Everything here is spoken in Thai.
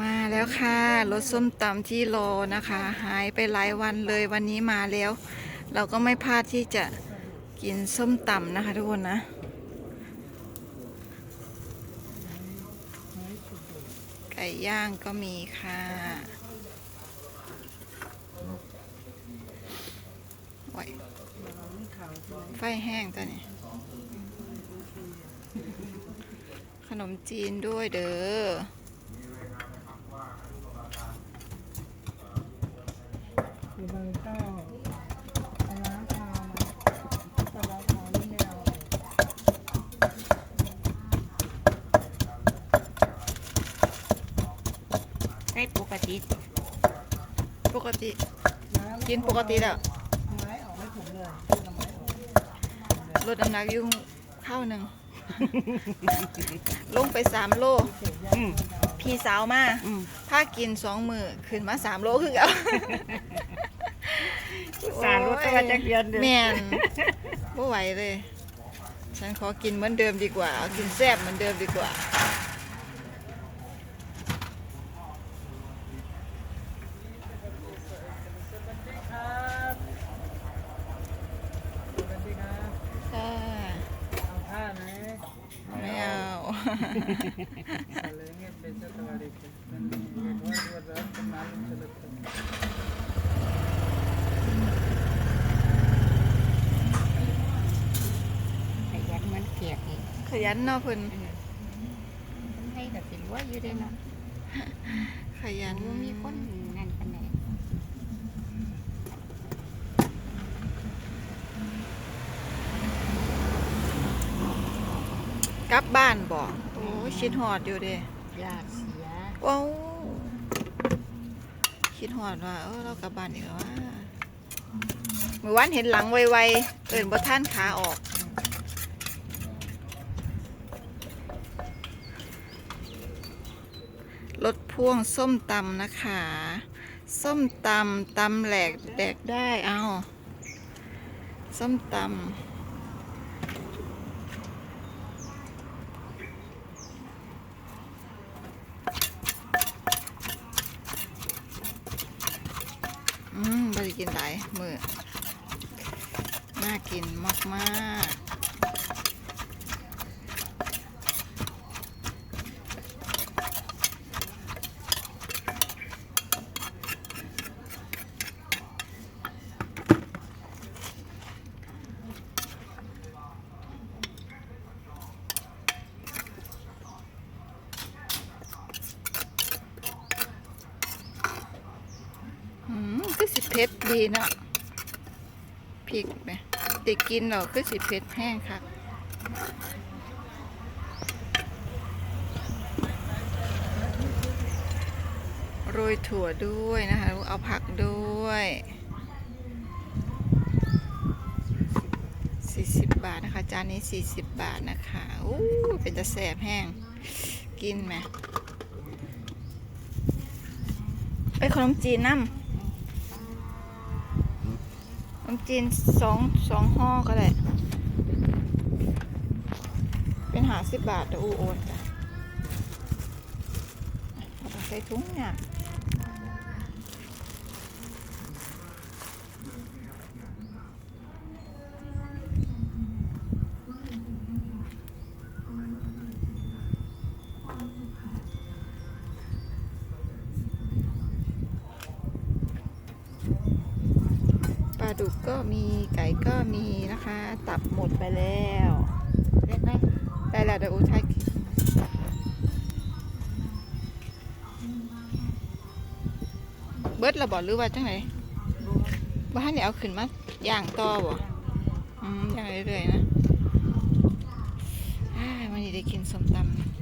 มาแล้วค่ะรถส้มตำที่รอนะคะ หายไปหลายวันเลยวันนี้มาแล้ว เราก็ไม่พลาดที่จะกินส้มตำนะคะทุกคนนะ ไก่ย่างก็มีค่ะ ไฟแห้งตัวนี้ ขนมจีนด้วยเด้อ คือบางเจ้าปลาร้าคาวนะปลาร้าคาวนี่ไม่เอาได้ปกติ ปกติ น้ำกินปกติแล้วไม้ออกให้ผมเลยคือน้ำไม้ออกลดน้ำหนักอยู่ข้าวหนึ่ง ลงไปสามโล อืมพี่สาวมา อืม ถ้ากินสองมือขึ้นมาสามโลคือเอา สารรถกัมาจากเดืนเดือนแม่นบ่ไหวเลย ฉันขอกินเหมือนเดิมดีกว่ากินแซ่บเหมือนเดิมดีกว่า ค่ะผ้าไหมไม่เอา सलेंगे बेचा सवारी के धन्यवाद धन्यवाद धन्यवाद ยันเนาะเพิ่นคนให้กับสิรู้ว่าอยู่ได้เนาะขยันบ่มีคนนั่นปานใดกลับบ้านบ่โอ้ยคิดหอดอยู่เด้ญาติเสียว้าวคิดหอดว่าเออเรากลับบ้านอีกแล้วว่าเมื่อวานเห็นหลังไวๆเอินบ่ท่านขาออก รถ พ่วงส้มตำนะคะ ส้มตำตำแหลกแดกได้เอาส้มตำอืมบริกินหลายมือน่ากินมากๆ อืมคือสิ เผ็ดดีเนาะพริกไหมติกินเราคือสิเผ็ดแห้งค่ะโรยถั่วด้วยนะคะ เอาผักด้วย 40 บาทนะคะ จานนี้ 40 บาทนะคะอู้เป็นจะแสบแห้ง กินไหมเอ้ยขนมจีนน้ำ มจีนสองสองห่อก็ได้ เป็นหาสิบบาทเดี๋ยวอูโอนจ้ะใส่ถุงเนี่ยปลาดุกก็มีไก่ก็มีนะคะ ตับหมดไปแล้วเล็กไหมได้แล้วเดี๋ยวอูไทยเบิดระบอหรือว่าจังไหนบ้านเนี่ยเอาขึ้นมาย่างต่อบ่อืมย่างเรื่อยๆนะอ้ายวันนี้ได้กินส้มตำ